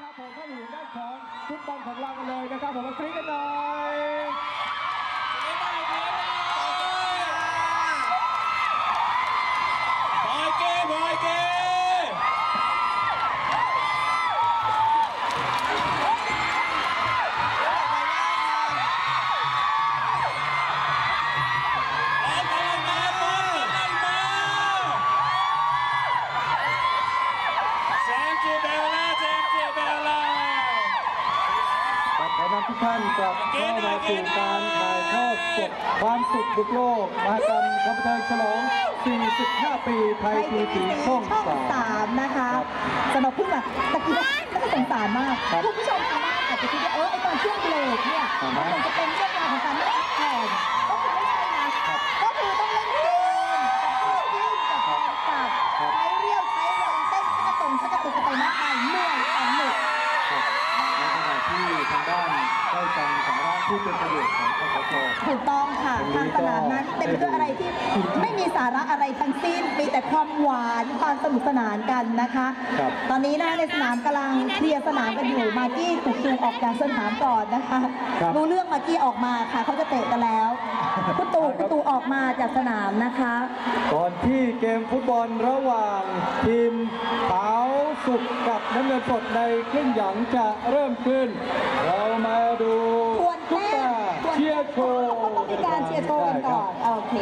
นะครับผมเข้าอยู่ด้านของฟุตบอลของเรากันเลยนะครับผมมาคลิกกันหน่อย ทุกท่านกลับเข้ามาสู่การถ่ายทอดสดความสุขบุกโลกมหกรรมคอมพิวเตอร์ฉลอง 45 ปีไทยไทยทีทีวีวีช่ช่อองงสามสามนะคะครับสำหรับผู้แบบตะกี้น่าสงสารมากครับคุณผู้ชมทางบ้านอาจจะคิดว่าเออไอตอนช่วงเบรกเนี่ยอ่ามัฮะนจะเป็นเรื่องราวของการนั่งพักผ่อ ที่เป็นประโยชน์ของคสช ถูกต้องค่ะตรงนี้ทางสนามนั้นก็เต็มไปด้วยอะไรที่ไม่มีสาระอะไรทั้งสิ้น มีแต่ความหวานความสนุกสนานกันนะคะ ครับ ตอนนี้นะในสนามกำลังเคลียร์สนามกันอยู่มากกี้ถูกจูงออกจากสนามก่อนนะคะ ครับ รู้เรื่องมากกี้ออกมาค่ะเขาจะเตะกันแล้วคุณตู่คุณตู่ออกมาจากสนามนะคะ ก่อนที่เกมฟุตบอลระหว่างทีมขาวสุกกับน้ำเงินสดในครึ่งหลังจะเริ่มขึ้น เรามาดู ทวนทุกแต้ตามทวนเชียร์โชว์เขาต้องมีการเชียร์โชว์กันก่อน โอเค